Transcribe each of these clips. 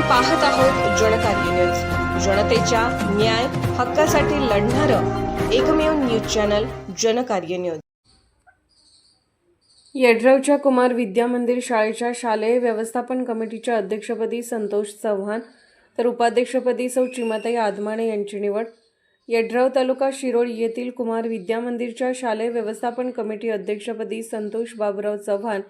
पाहत आहोत जनकार्य न्यूज. जनतेच्या न्याय हक्कासाठी लढणारं एकमेव न्यूज चॅनल जनकार्य न्यूज. येड्रावच्या कुमार विद्या मंदिर शाळेच्या शालेय व्यवस्थापन कमिटीच्या अध्यक्षपदी संतोष चव्हाण तर उपाध्यक्षपदी सौ चिमाताई आदमाणे यांची निवड. येड्राव तालुका शिरोळ येथील कुमार विद्या मंदिरच्या शालेय व्यवस्थापन कमिटी अध्यक्षपदी संतोष बाबुराव चव्हाण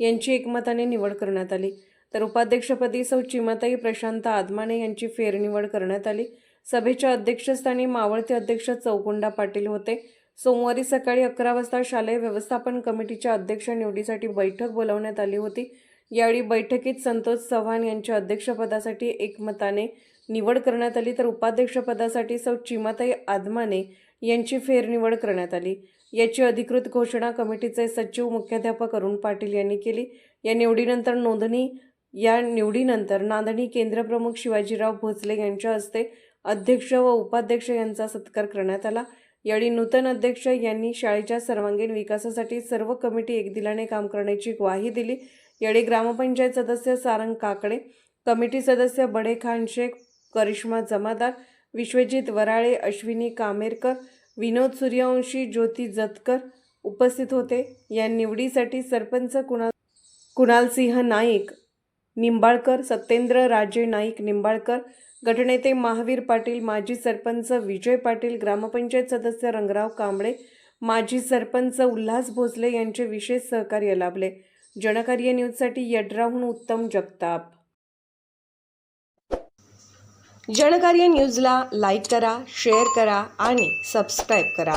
यांची एकमताने निवड करण्यात आली. तर उपाध्यक्षपदी सौ चिमाताई प्रशांत आदमाने यांची फेरनिवड करण्यात आली. सभेच्या अध्यक्षस्थानी मावळते अध्यक्ष चौकुंडा पाटील होते. सोमवारी सकाळी अकरा वाजता शालेय व्यवस्थापन कमिटीच्या अध्यक्ष निवडीसाठी बैठक बोलावण्यात आली होती. यावेळी बैठकीत संतोष चव्हाण यांच्या अध्यक्षपदासाठी एकमताने निवड करण्यात आली. तर उपाध्यक्षपदासाठी सौ चिमाताई आदमाने यांची फेरनिवड करण्यात आली. याची अधिकृत घोषणा कमिटीचे सचिव मुख्याध्यापक अरुण पाटील यांनी केली. या निवडीनंतर नोंदणी या निवडीनंतर नांदणी केंद्रप्रमुख शिवाजीराव भोसले यांच्या हस्ते अध्यक्ष व उपाध्यक्ष यांचा सत्कार करण्यात आला. यावेळी नूतन अध्यक्ष यांनी शाळेच्या सर्वांगीण विकासासाठी सर्व कमिटी एकदिलाने काम करण्याची ग्वाही दिली. यावेळी ग्रामपंचायत सदस्य सारंग काकडे कमिटी सदस्य बडे खान शेख करिश्मा जमादार विश्वजित वराळे अश्विनी कामेरकर विनोद सूर्यवंशी ज्योती जतकर उपस्थित होते. या निवडीसाठी सरपंच कुणाल कुणालसिंह नाईक निंबाळकर सत्येंद्र राजे नाईक निंबाळकर गटनेते महावीर पाटील माजी सरपंच विजय पाटील ग्रामपंचायत सदस्य रंगराव कांबळे माजी सरपंच उल्हास भोसले यांचे विशेष सहकार्य लाभले. जनकार्य न्यूजसाठी यड्राहून उत्तम जगताप. जनकार्य न्यूजला लाईक करा शेअर करा आणि सबस्क्राईब करा.